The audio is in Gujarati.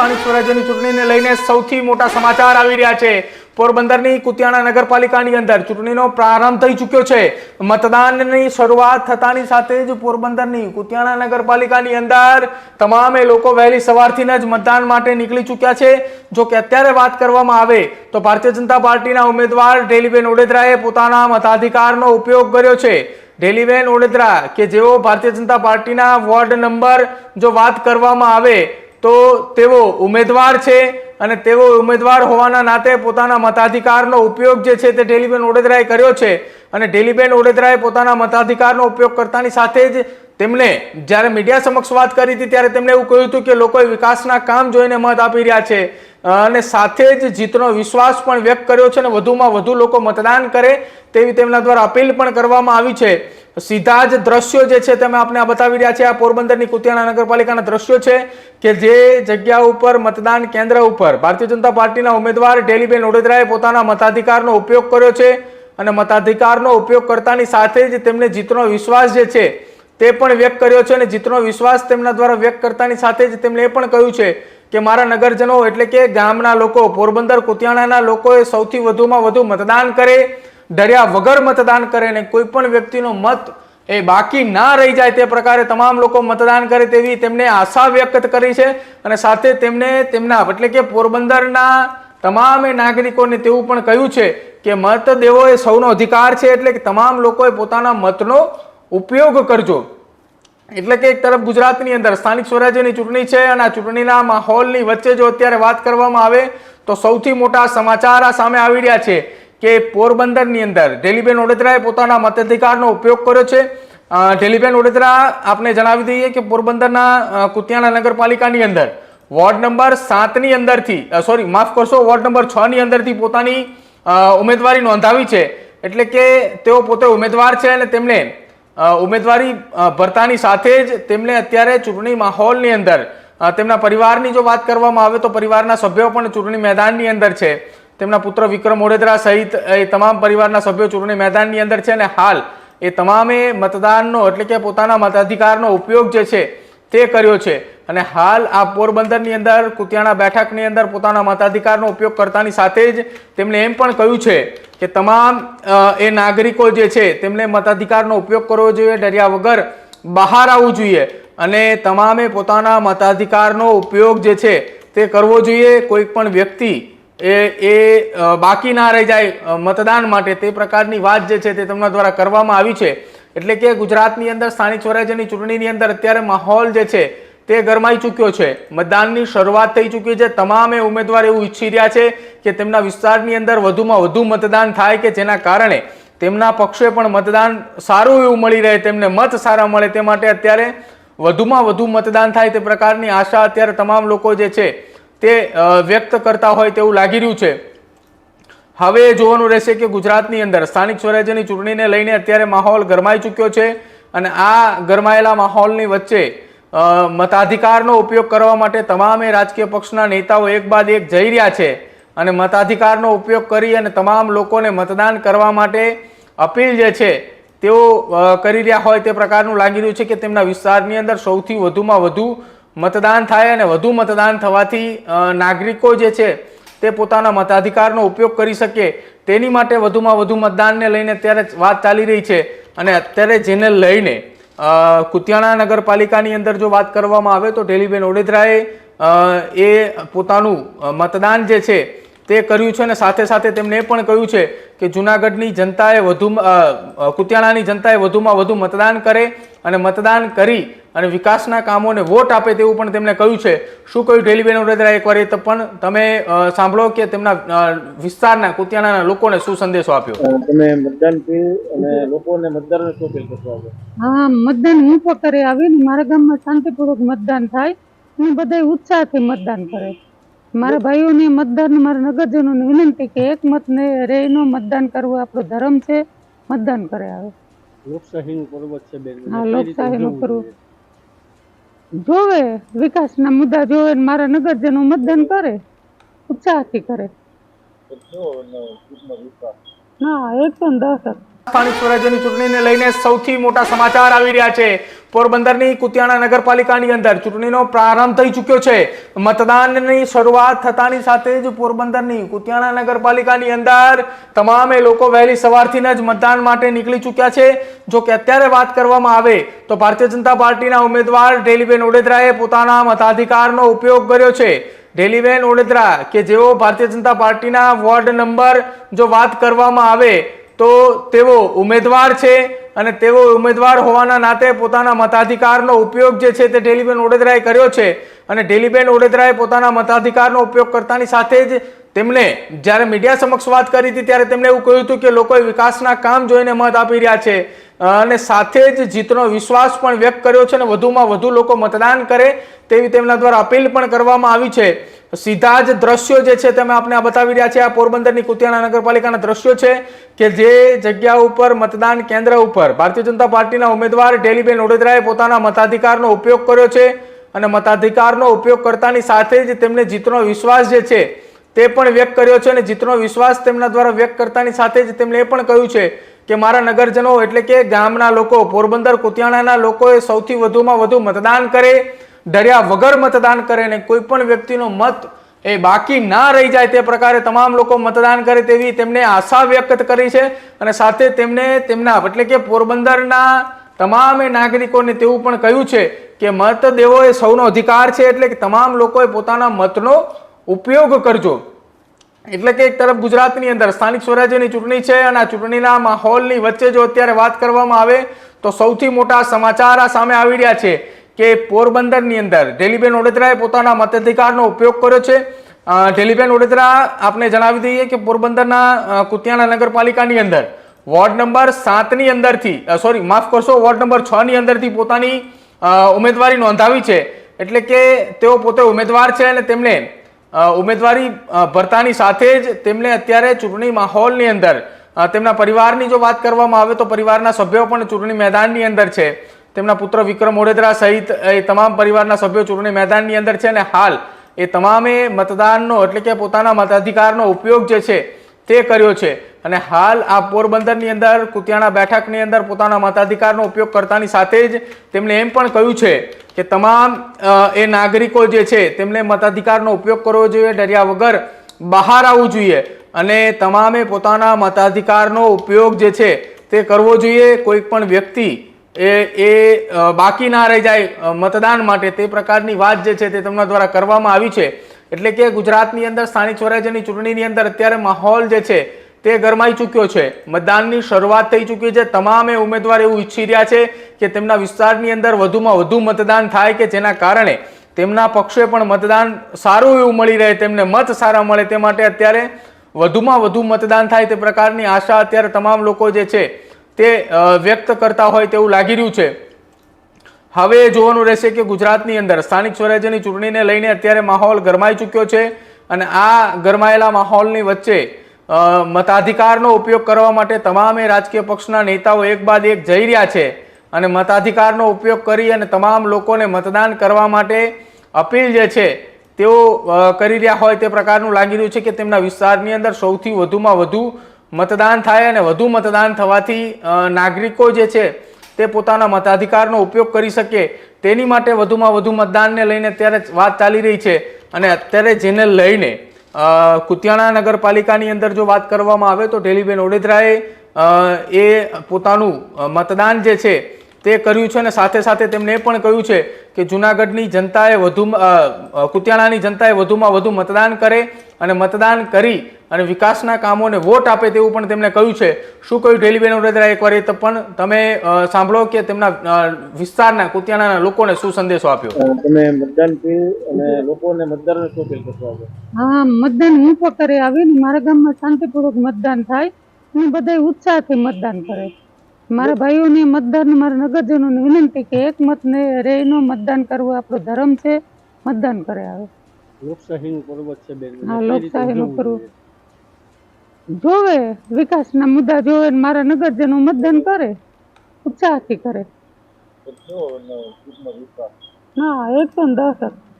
સ્થાનિક સ્વરાજ્યની ચૂંટણીને લઈને સૌથી મોટા સમાચાર આવી રહ્યા છે. પોરબંદરની કુતિયાણા નગરપાલિકાની અંદર ચૂંટણીનો પ્રારંભ થઈ ચૂક્યો છે. મતદાનની શરૂઆત થતાની સાથે જ પોરબંદરની કુતિયાણા નગરપાલિકાની અંદર તમામે લોકો વહેલી સવારથી જ મતદાન માટે નીકળી ચૂક્યા છે. જો કે અત્યારે વાત કરવામાં આવે તો ભારતીય જનતા પાર્ટીના ઉમેદવાર ઢેલીબેન ઓડેદરાએ પોતાના મતાધિકારનો ઉપયોગ કર્યો છે. ઢેલીબેન ઓડેદરા કે જેઓ ભારતીય જનતા પાર્ટીના વોર્ડ નંબર જો વાત કરવામાં આવે તો તેઓ ઉમેદવાર છે અને તેઓ ઉમેદવાર હોવાના નાતે પોતાના મતાધિકારનો ઉપયોગ જે છે તે ઢેલીબેન ઓડેદરાએ કર્યો છે. અને ડેલીબેન ઓડેદરાએ પોતાના મતાધિકારનો ઉપયોગ કરતાની સાથે જ તેમણે જ્યારે મીડિયા સમક્ષ વાત કરી હતી ત્યારે તેમણે એવું કહ્યું હતું કે લોકોએ વિકાસના કામ જોઈને મત આપી રહ્યા છે. અને સાથે જ જીતનો વિશ્વાસ પણ વ્યક્ત કર્યો છે અને વધુમાં વધુ લોકો મતદાન કરે તેવી તેમના દ્વારા અપીલ પણ કરવામાં આવી છે. સીધા જ દ્રશ્યો જે છે તમે આપણે આ બતાવી રહ્યા છે આ પોરબંદરની કુતિયાણા નગરપાલિકાના દ્રશ્યો છે કે જે જગ્યા ઉપર મતદાન કેન્દ્ર ઉપર ભારતીય જનતા પાર્ટીના ઉમેદવાર ડેલીબેન ઓડેદરાએ પોતાના મતાધિકારનો ઉપયોગ કર્યો છે. અને મતાધિકારનો ઉપયોગ કરતાની સાથે જ તેમને જીતનો વિશ્વાસ જે છે તે પણ વ્યક્ત કર્યો છે અને જીતનો વિશ્વાસ તેમના દ્વારા વ્યક્ત કરતાની સાથે જ તેમણે એ પણ કહ્યું છે કે મારા નગરજનો એટલે કે ગામના લોકો, પોરબંદર, કુતિયાણાના લોકોએ સૌથી વધુમાં વધુ મતદાન કરે ડર્યા વગર મતદાન કરે અને કોઈ પણ વ્યક્તિનો મત એ બાકી ના રહી જાય તે પ્રકારે તમામ લોકો મતદાન કરે તેવી તેમણે આશા વ્યક્ત કરી છે અને સાથે તેમણે તેમના એટલે કે પોરબંદરના તમામે નાગરિકોને તેવું પણ કહ્યું છે કે મત દેવો એ સૌનો અધિકાર છે એટલે કે તમામ લોકોએ પોતાના મતનો ઉપયોગ કરજો. એટલે કે એક તરફ ગુજરાતની અંદર સ્થાનિક સ્વરાજ્યની ચૂંટણી છે અને આ ચૂંટણીના માહોલની વચ્ચે જો અત્યારે વાત કરવામાં આવે તો સૌથી મોટા સમાચાર આ સામે આવી રહ્યા છે કે પોરબંદરની અંદર ડેલીબેન ઓડેદરાએ પોતાના મતાધિકારનો ઉપયોગ કર્યો છે. ઢેલીબેન ઓડેદરા, આપને જણાવી દઈએ કે પોરબંદરના કુતિયાણા નગરપાલિકાની અંદર વોર્ડ નંબર સાતની અંદરથી સોરી, માફ કરશો, વોર્ડ નંબર છની અંદરથી પોતાની ઉમેદવારી નોંધાવી છે. એટલે કે તેઓ પોતે ઉમેદવાર છે અને તેમણે ઉમેદવારી ભરતાની સાથે જ તેમણે અત્યારે ચૂંટણી માહોલની અંદર તેમના પરિવારની જો વાત કરવામાં આવે તો પરિવારના સભ્યો પણ ચૂંટણી મેદાનની અંદર છે. તેમના પુત્ર વિક્રમ ઓડેદરા સહિત એ તમામ પરિવારના સભ્યો ચૂંટણી મેદાનની અંદર છે અને હાલ એ તમામે મતદાનનો એટલે કે પોતાના મતાધિકારનો ઉપયોગ જે છે તે કર્યો છે. અને હાલ આ પોરબંદરની અંદર, કુતિયાણા બેઠકની અંદર પોતાના મતાધિકારનો ઉપયોગ કરતાની સાથે જ તેમણે એમ પણ કહ્યું છે કે તમામ એ નાગરિકો જે છે તેમણે મતાધિકારનો ઉપયોગ કરવો જોઈએ, ડર્યા વગર બહાર આવવું જોઈએ. અને તમામે પોતાના મતાધિકારનો ઉપયોગ જે છે તે કરવો જોઈએ. કોઈક પણ વ્યક્તિ એ એ બાકી ના રહી જાય મતદાન માટે, તે પ્રકારની વાત જે છે તે તેમના દ્વારા કરવામાં આવી છે. એટલે કે ગુજરાતની અંદર સ્થાનિક સ્વરાજ્યની ચૂંટણીની અંદર અત્યારે માહોલ જે છે તે ગરમાઈ ચૂક્યો છે. મતદાનની શરૂઆત થઈ ચૂકી છે. તમામે ઉમેદવાર એવું ઈચ્છી રહ્યા છે કે તેમના વિસ્તારની અંદર વધુમાં વધુ મતદાન થાય કે જેના કારણે તેમના પક્ષે પણ મતદાન સારું એવું મળી રહે, તેમને મત સારા મળે તે માટે અત્યારે વધુમાં વધુ મતદાન થાય તે પ્રકારની આશા અત્યારે તમામ લોકો જે છે તે વ્યક્ત કરતા હોય તેવું લાગી રહ્યું છે. હવે જોવાનું રહેશે કે ગુજરાતની અંદર સ્થાનિક સ્વરાજ્યની ચૂંટણીને લઈને અત્યારે માહોલ ગરમાઈ ચૂક્યો છે અને આ ગરમાયેલા માહોલની વચ્ચે મતાધિકારનો ઉપયોગ કરવા માટે તમામે રાજકીય પક્ષના નેતાઓ એક બાદ એક જઈ રહ્યા છે અને મતાધિકારનો ઉપયોગ કરી અને તમામ લોકોને મતદાન કરવા માટે અપીલ જે છે, તેઓ કરી રહ્યા હોય તે પ્રકારનું લાગી રહ્યું છે કે તેમના વિસ્તારની અંદર સૌથી વધુમાં વધુ મતદાન થાય અને વધુ મતદાન થવાથી નાગરિકો જે છે, તે પોતાના મતાધિકારનો ઉપયોગ કરી શકે તેની માટે વધુમાં વધુ મતદાનને લઈને અત્યારે વાત ચાલી રહી છે અને અત્યારે જેને લઈને કુતિયાણા નગરપાલિકાની અંદર જો વાત કરવામાં આવે તો ઢેલીબેન ઓડેદરાએ એ પોતાનું મતદાન જે છે તે કર્યું છે અને સાથે સાથે તેમણે એ પણ કહ્યું છે કે જુનાગઢની જનતાએ વધુ કુતિયાણાની જનતાએ વધુમાં વધુ મતદાન કરે અને મતદાન કરી અને વિકાસના કામોને વોટ આપે તેવું પણ તેમણે કહ્યું છે. શું કહ્યું ઢેલીબેન ઓડેદરા એકવાર એ તો પણ તમે સાંભળો કે તેમના વિસ્તારના કુતિયાણાના લોકોને શું સંદેશો આપ્યો? તમે મતદાન કર્યું અને લોકોને મતદારોને શું અપીલ કરશો હા મતદાન હું પણ કરે આવી ને મારા ગામમાં શાંતિપૂર્વક મતદાન થાય. હું બધા ઉત્સાહથી મતદાન કરે. મારા ભાઈઓને મતદાન મારા નગરજનોને વિનંતી કે એક મત ને રહીનો મતદાન કરવું આપણો ધર્મ છે મતદાન કરે આવે. લોકશાહીનું પર્વ છે બેન હા, લોકશાહીનું પર્વ. જોવે વિકાસના મુદ્દા જોવે ને મારા નગરજનો મતદાન કરે ઉત્સાહથી કરે. ના એકસો ને દસ. સ્થાનિક સ્વરાજ્યની ચૂંટણીને લઈને સૌથી મોટા સમાચાર આવી રહ્યા છે. પોરબંદરની કુતિયાણા નગરપાલિકાની અંદર ચૂંટણીનો પ્રારંભ થઈ ચૂક્યો છે. મતદાનની શરૂઆત થતાની સાથે જ પોરબંદરની કુતિયાણા નગરપાલિકાની અંદર તમામે લોકો વહેલી સવારથી જ મતદાન માટે નીકળી ચૂક્યા છે. જો કે અત્યારે વાત કરવામાં આવે તો ભારતીય જનતા પાર્ટીના ઉમેદવાર ઢેલીબેન ઓડેદરાએ પોતાના મતાધિકારનો ઉપયોગ કર્યો છે. ઢેલીબેન ઓડેદરા કે જેઓ ભારતીય જનતા પાર્ટીના વોર્ડ નંબર જો વાત કરવામાં આવે તો તેઓ ઉમેદવાર છે. અને તેઓ ઉમેદવાર હોવાના નાતે પોતાના મતાધિકારનો ઉપયોગ જે છે તે ડેલીબેન ઓડેદરાએ કર્યો છે. અને ડેલીબેન ઓડેદરાએ પોતાના મતાધિકારનો ઉપયોગ કરતાની સાથે જ તેમણે જ્યારે મીડિયા સમક્ષ વાત કરી હતી ત્યારે તેમણે એવું કહ્યું હતું કે લોકોએ વિકાસના કામ જોઈને મત આપી રહ્યા છે. અને સાથે જ જીતનો વિશ્વાસ પણ વ્યક્ત કર્યો છે અને વધુમાં વધુ લોકો મતદાન કરે તેવી તેમના દ્વારા અપીલ પણ કરવામાં આવી છે. સીધા જ દ્રશ્યો જે છે તમે આપણે બતાવી રહ્યા છે આ પોરબંદરની કુતિયાણા નગરપાલિકાના દ્રશ્યો છે કે જે જગ્યા ઉપર મતદાન કેન્દ્ર ઉપર ભારતીય જનતા પાર્ટીના ઉમેદવાર ડેલીબેન ઓડેદરાએ પોતાના મતાધિકારનો ઉપયોગ કર્યો છે. અને મતાધિકારનો ઉપયોગ કરતાની સાથે જ તેમને જીતનો વિશ્વાસ જે છે તે પણ વ્યક્ત કર્યો છે અને જીતનો વિશ્વાસ તેમના દ્વારા વ્યક્ત કરતાની સાથે જ તેમણે એ પણ કહ્યું છે કે મારા નગરજનો એટલે કે ગામના લોકો, પોરબંદર, કુતિયાણાના લોકોએ સૌથી વધુમાં વધુ મતદાન કરે ડર્યા વગર મતદાન કરે અને કોઈ પણ વ્યક્તિનો મત એ બાકી ના રહી જાય તે પ્રકારે તમામ લોકો મતદાન કરે તેવી તેમણે આશા વ્યક્ત કરી છે અને સાથે તેમણે તેમના એટલે કે પોરબંદરના તમામ નાગરિકોને તેવું પણ કહ્યું છે કે મત દેવો એ સૌનો અધિકાર છે એટલે કે તમામ લોકોએ પોતાના મતનો ઉપયોગ કરજો. એટલે કે એક તરફ ગુજરાતની અંદર સ્થાનિક સ્વરાજ્યની ચૂંટણી છે અને આ ચૂંટણીના માહોલની વચ્ચે જો અત્યારે વાત કરવામાં આવે, તો સૌથી મોટા સમાચાર આ સામે આવી રહ્યા છે કે પોરબંદરની અંદર ડેલીબેન ઓડેદરાએ પોતાના મતાધિકારનો ઉપયોગ કર્યો છે. ઢેલીબેન ઓડેદરા, આપને જણાવી દઈએ કે પોરબંદરના કુતિયાણા નગરપાલિકાની અંદર વોર્ડ નંબર સાતની અંદરથી સોરી, માફ કરશો, વોર્ડ નંબર છ ની અંદરથી પોતાની ઉમેદવારી નોંધાવી છે. એટલે કે તેઓ પોતે ઉમેદવાર છે અને તેમણે ઉમેદવારી ભરતાની સાથે જ તેમણે અત્યારે ચૂંટણી માહોલની અંદર તેમના પરિવારની જો વાત કરવામાં આવે તો પરિવારના સભ્યો પણ ચૂંટણી મેદાનની અંદર છે. તેમના પુત્ર વિક્રમ ઓડેદરા સહિત એ તમામ પરિવારના સભ્યો ચૂંટણી મેદાનની અંદર છે અને હાલ એ તમામે મતદાનનો એટલે કે પોતાના મતાધિકારનો ઉપયોગ જે છે તે કર્યો છે. અને હાલ આ પોરબંદરની અંદર કુતિયાણા બેઠકની અંદર પોતાના મતાધિકારનો ઉપયોગ કરતાની સાથે જ તેમણે એમ પણ કહ્યું છે કે તમામ એ નાગરિકો જે છે તેમણે મતાધિકારનો ઉપયોગ કરવો જોઈએ, ડર્યા વગર બહાર આવવું જોઈએ. અને તમામે પોતાના મતાધિકારનો ઉપયોગ જે છે તે કરવો જોઈએ. કોઈ પણ વ્યક્તિ એ એ બાકી ના રહી જાય મતદાન માટે તે પ્રકારની વાત જે છે તે તેમના દ્વારા કરવામાં આવી છે. એટલે કે ગુજરાતની અંદર સ્થાનિક સ્વરાજ્યની ચૂંટણીની અંદર અત્યારે માહોલ જે છે તે ગરમાઈ ચૂક્યો છે. મતદાનની શરૂઆત થઈ ચૂકી છે. તમામે ઉમેદવાર એવું ઈચ્છી રહ્યા છે કે તેમના વિસ્તારની અંદર વધુમાં વધુ મતદાન થાય કે જેના કારણે તેમના પક્ષે પણ મતદાન સારું એવું મળી રહે, તેમને મત સારા મળે તે માટે અત્યારે વધુમાં વધુ મતદાન થાય તે પ્રકારની આશા અત્યારે તમામ લોકો જે છે તે વ્યક્ત કરતા હોય તેવું લાગી રહ્યું છે. હવે જોવાનું રહેશે કે ગુજરાતની અંદર સ્થાનિક સ્વરાજ્યની ચૂંટણીને લઈને અત્યારે માહોલ ગરમાઈ ચૂક્યો છે અને આ ગરમાયેલા માહોલની વચ્ચે મતાધિકારનો ઉપયોગ કરવા માટે તમામે રાજકીય પક્ષના નેતાઓ એક બાદ એક જઈ રહ્યા છે અને મતાધિકારનો ઉપયોગ કરી અને તમામ લોકોને મતદાન કરવા માટે અપીલ જે છે, તેઓ કરી રહ્યા હોય તે પ્રકારનું લાગી રહ્યું છે કે તેમના વિસ્તારની અંદર સૌથી વધુમાં વધુ મતદાન થાય અને વધુ મતદાન થવાથી નાગરિકો જે છે તે પોતાના મતાધિકારનો ઉપયોગ કરી શકે તેની માટે વધુમાં વધુ મતદાનને લઈને અત્યારે વાત ચાલી રહી છે અને અત્યારે જેને લઈને કુતિયાણા નગરપાલિકાની અંદર જો વાત કરવામાં આવે તો ઢેલીબેન ઓડેદરાએ એ પોતાનું મતદાન જે છે તે કર્યું છે અને સાથે સાથે તેમણે પણ કહ્યું છે કે જુનાગઢની જનતાએ વધુ કુતિયાણાની જનતાએ વધુમાં વધુ મતદાન કરે અને મતદાન કરી અને વિકાસના કામોને વોટ આપે તેવું પણ તેમણે કહ્યું છે. શું કહ્યું ઢેલીબેન ઓડેદરા એકવાર એ તો પણ તમે સાંભળો કે તેમના વિસ્તારના કુતિયાણાના લોકોને શું સંદેશો આપ્યો? તમે મતદાન અને લોકોને મતદાન શું અપીલ કરશો હા મતદાન હું પણ કરી આવી મારા ગામમાં શાંતિપૂર્વક મતદાન થાય અને બધા ઉત્સાહથી મતદાન કરે. મારા ભાઈઓને મતદાન મારા નગરજનોને વિનંતી કે એક મતને રહીનો મતદાન કરવું આપણો ધર્મ છે મતદાન કરે આવે. લોકશાહીનું પર્વ છે બેન. હા, લોકશાહીનું પર્વ. જોવે વિકાસના મુદ્દા જોવે ને મારા નગરજનો મતદાન કરે ઉત્સાહથી કરે હા એકસો ને દસ.